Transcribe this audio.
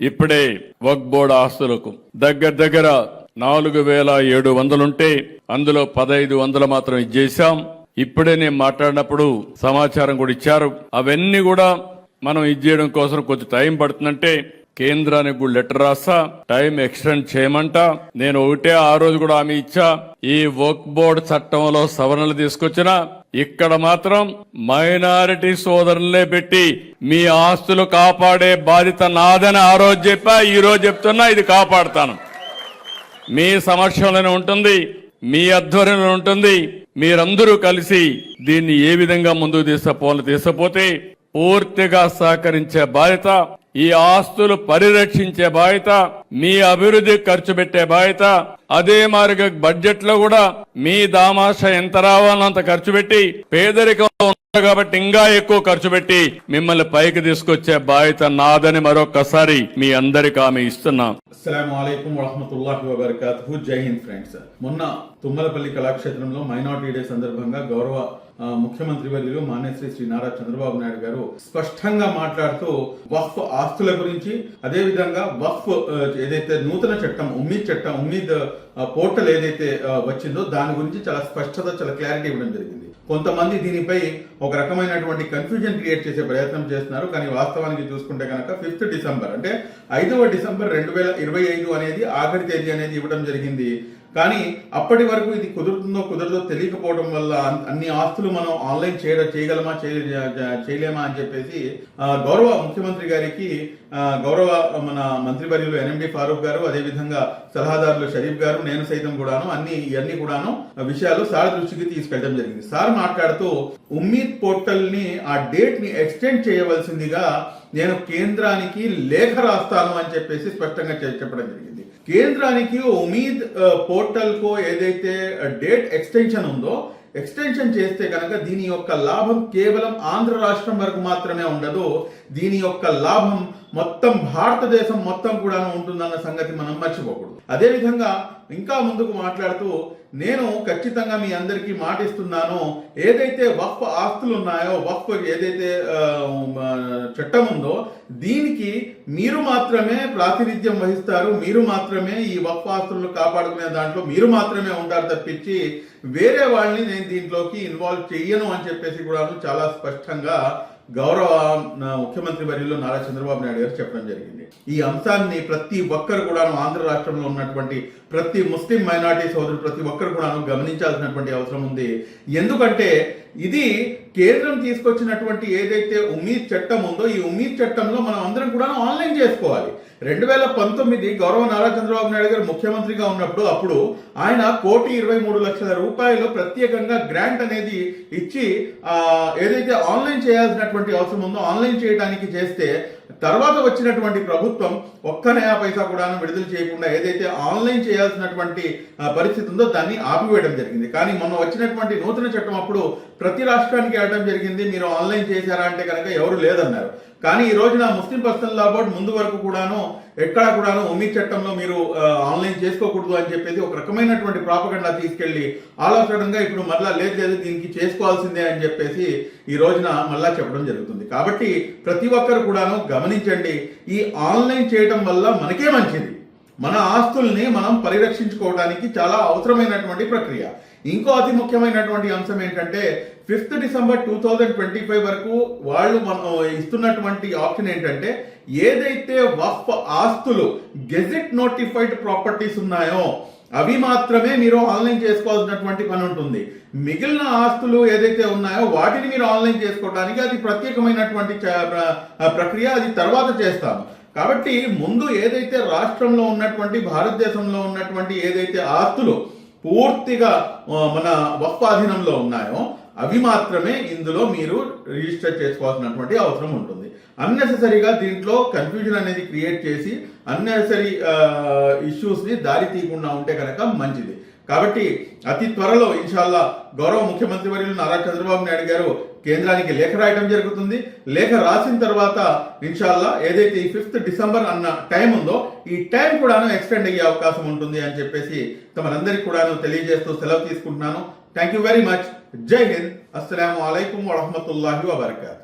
ఇప్పుడే వక్ బోర్డ్ ఆస్తులకు దగ్గర దగ్గర నాలుగు వేల ఏడు వందలుంటే అందులో పదహైదు వందలు మాత్రం ఇచ్చేసాం ఇప్పుడే నేను మాట్లాడినప్పుడు సమాచారం కూడా ఇచ్చారు. అవన్నీ కూడా మనం ఇచ్చేయడం కోసం కొంచెం టైం పడుతుందంటే కేంద్రానికి కూడా లెటర్ రాస్తా టైం ఎక్స్టెండ్ చేయమంట. నేను ఒకటే ఆ రోజు కూడా హామీ ఇచ్చా. ఈ వర్క్ బోర్డ్ చట్టంలో సవరణలు తీసుకొచ్చిన ఇక్కడ మాత్రం మైనారిటీ సోదరులే పెట్టి మీ ఆస్తులు కాపాడే బాధ్యత నాదని ఆ రోజు చెప్పా ఈ రోజు చెప్తున్నా ఇది కాపాడుతాను. మీ సమక్షంలోనే ఉంటుంది మీ ఆధ్వర్యంలో ఉంటుంది మీరందరూ కలిసి దీన్ని ఏ విధంగా ముందుకు తీసుకుపోవాలి తీసుకపోతే పూర్తిగా సహకరించే బాధ్యత ఈ ఆస్తులు పరిరక్షించే బాధ్యత మీ అభివృద్ధి ఖర్చు పెట్టే బాధ్యత అదే మారిగా బడ్జెట్లో కూడా మీ దామాష ఎంత రావాలో అంత ఖర్చు పెట్టి పేదరికం కాబట్టి ఇంకా ఎక్కువ ఖర్చు పెట్టి మిమ్మల్ని పైకి తీసుకొచ్చే బాధ్యత నాదని మరొకసారి మీ అందరికి ఆమె ఇస్తున్నాం. అస్సలం అయికం వరహమతుల్లాహి వబర్కాతు జై హింద్ ఫ్రెండ్స్. మొన్న తుమ్మలపల్లి కళాక్షేత్రంలో మైనార్టీ డే సందర్భంగా గౌరవ ముఖ్యమంత్రి వర్యులు మాన్యశ్రీ శ్రీ నారా చంద్రబాబు నాయుడు గారు స్పష్టంగా మాట్లాడుతూ వక్ఫ్ ఆస్తుల గురించి అదే విధంగా వక్ఫ్ ఏదైతే నూతన చట్టం ఉమ్మీద్ చట్టం ఉమ్మీద్ పోర్టల్ ఏదైతే వచ్చిందో దాని గురించి చాలా స్పష్టత చాలా క్లారిటీ ఇవ్వడం జరిగింది. కొంతమంది దీనిపై ఒక రకమైనటువంటి కన్ఫ్యూజన్ క్రియేట్ చేసే ప్రయత్నం చేస్తున్నారు. కానీ వాస్తవానికి చూసుకుంటే కనుక ఫిఫ్త్ డిసెంబర్ అంటే ఐదవ డిసెంబర్ రెండు వేల ఇరవై ఐదు అనేది ఆఖరి తేదీ అనేది ఇవ్వడం జరిగింది. కానీ అప్పటి వరకు ఇది కుదురుతుందో కుదరదో తెలియకపోవడం వల్ల అన్ని ఆస్తులు మనం ఆన్లైన్ చేయడం చేయగలమా చేయ- చేయలేమా అని చెప్పేసి గౌరవ ముఖ్యమంత్రి గారికి గౌరవ మన మంత్రివర్యులు ఎన్ఎండి ఫారూక్ గారు అదేవిధంగా సలహాదారులు షరీఫ్ గారు నేను సైతం కూడాను అన్ని ఇవన్నీ కూడాను విషయాలు సార్ దృష్టికి తీసుకెళ్ళడం జరిగింది. సార్ మాట్లాడుతూ ఉమ్మీద్ పోర్టల్ని ఆ డేట్ని ఎక్స్టెండ్ చేయవలసిందిగా నేను కేంద్రానికి లేఖ రాస్తాను అని చెప్పేసి స్పష్టంగా చెప్పడం జరిగింది. కేంద్రానికి ఉమీద్ పోర్టల్ కో ఏదైతే డేట్ ఎక్స్టెన్షన్ ఉందో ఎక్స్టెన్షన్ చేస్తే కనుక దీని యొక్క లాభం కేవలం ఆంధ్ర రాష్ట్రం వరకు మాత్రమే ఉండదు. దీని యొక్క లాభం మొత్తం భారతదేశం మొత్తం కూడా ఉంటుందన్న సంగతి మనం మర్చిపోకూడదు. అదేవిధంగా ఇంకా ముందుకు మాట్లాడుతూ నేను ఖచ్చితంగా మీ అందరికీ మాటిస్తున్నాను ఏదైతే వక్ఫ్ ఆస్తులు ఉన్నాయో వక్ఫ్ ఏదైతే చట్టం ఉందో దీనికి మీరు మాత్రమే ప్రాతినిధ్యం వహిస్తారు మీరు మాత్రమే ఈ వక్ఫ్ ఆస్తులను కాపాడుకునే దాంట్లో మీరు మాత్రమే ఉంటారు తప్పించి వేరే వాళ్ళని నేను దీంట్లోకి ఇన్వాల్వ్ చెయ్యను అని చెప్పేసి కూడా చాలా స్పష్టంగా గౌరవ ముఖ్యమంత్రి వర్యులు నారా చంద్రబాబు నాయుడు గారు చెప్పడం జరిగింది. ఈ అంశాన్ని ప్రతి ఒక్కరు కూడాను ఆంధ్ర రాష్ట్రంలో ఉన్నటువంటి ప్రతి ముస్లిం మైనార్టీ సోదరులు ప్రతి ఒక్కరు కూడాను గమనించాల్సినటువంటి అవసరం ఉంది. ఎందుకంటే ఇది కేంద్రం తీసుకొచ్చినటువంటి ఏదైతే ఉమ్మీద్ చట్టం ఉందో ఈ ఉమ్మీద్ చట్టంలో మనం అందరం కూడా ఆన్లైన్ చేసుకోవాలి. రెండు వేల పంతొమ్మిది గౌరవ నారా చంద్రబాబు నాయుడు గారు ముఖ్యమంత్రిగా ఉన్నప్పుడు అప్పుడు ఆయన కోటి ఇరవై మూడు లక్షల రూపాయలు ప్రత్యేకంగా గ్రాంట్ అనేది ఇచ్చి ఏదైతే ఆన్లైన్ చేయాల్సినటువంటి అవసరం ఉందో ఆన్లైన్ చేయడానికి చేస్తే తర్వాత వచ్చినటువంటి ప్రభుత్వం ఒక్క నయా పైసా కూడా విడుదల చేయకుండా ఏదైతే ఆన్లైన్ చేయాల్సినటువంటి పరిస్థితి ఉందో దాన్ని ఆపివేయడం జరిగింది. కానీ మొన్న వచ్చినటువంటి నూతన చట్టం అప్పుడు ప్రతి రాష్ట్రానికి వెళ్ళడం జరిగింది. మీరు ఆన్లైన్ చేశారా అంటే కనుక ఎవరు లేదన్నారు. కానీ ఈ రోజున ముస్లిం పర్సనల్ లా బోర్డు ముందు వరకు కూడాను ఎక్కడా కూడాను ఉమ్మీ చట్టంలో మీరు ఆన్లైన్ చేసుకోకూడదు అని చెప్పేసి ఒక రకమైనటువంటి ప్రాపగండా తీసుకెళ్ళి ఆలోచనగా ఇప్పుడు మళ్ళా లేదు లేదు దీనికి చేసుకోవాల్సిందే అని చెప్పేసి ఈ రోజున మళ్ళా చెప్పడం జరుగుతుంది. కాబట్టి ప్రతి ఒక్కరు కూడాను గమనించండి ఈ ఆన్లైన్ చేయటం వల్ల మనకే మంచిది. మన ఆస్తుల్ని మనం పరిరక్షించుకోవడానికి చాలా అవసరమైనటువంటి ప్రక్రియ. ఇంకో అతి ముఖ్యమైనటువంటి అంశం ఏంటంటే fifth December two thousand twenty five వరకు వాళ్ళు మనం ఇస్తున్నటువంటి ఆప్షన్ ఏంటంటే ఏదైతే వఫ్ ఆస్తులు గెజెట్ నోటిఫైడ్ ప్రాపర్టీస్ ఉన్నాయో అవి మాత్రమే మీరు ఆన్లైన్ చేసుకోవాల్సినటువంటి పని ఉంటుంది. మిగిలిన ఆస్తులు ఏదైతే ఉన్నాయో వాటిని మీరు ఆన్లైన్ చేసుకోవడానికి అది ప్రత్యేకమైనటువంటి చ- ప్రక్రియ అది తర్వాత చేస్తాము. కాబట్టి ముందు ఏదైతే రాష్ట్రంలో ఉన్నటువంటి భారతదేశంలో ఉన్నటువంటి ఏదైతే ఆస్తులు పూర్తిగా మన మన వక్ఫాధీనంలో ఉన్నాయో అవి మాత్రమే ఇందులో మీరు రిజిస్టర్ చేసుకోవాల్సినటువంటి అవసరం ఉంటుంది. అన్నెసరీగా దీంట్లో కన్ఫ్యూజన్ అనేది క్రియేట్ చేసి అన్నెసరీ ఇష్యూస్ని దారి తీయకుండా ఉంటే కనుక మంచిది. కాబట్టి అతి త్వరలో ఇన్షాల్లా గౌరవ ముఖ్యమంత్రి వర్యులు నారా చంద్రబాబు నాయుడు గారు కేంద్రానికి లేఖ రాయడం జరుగుతుంది. లేఖ రాసిన తర్వాత ఇన్షాల్లా ఏదైతే ఈ ఫిఫ్త్ డిసెంబర్ అన్న టైం ఉందో ఈ టైం కూడాను ఎక్స్టెండ్ అయ్యే అవకాశం ఉంటుంది అని చెప్పేసి తమరందరికీ కూడాను తెలియజేస్తూ సెలవు తీసుకుంటున్నాను. Thank you very much. జై హింద్. అస్సలం అయికం వరహమతుల్లాహి వబర్కాత్.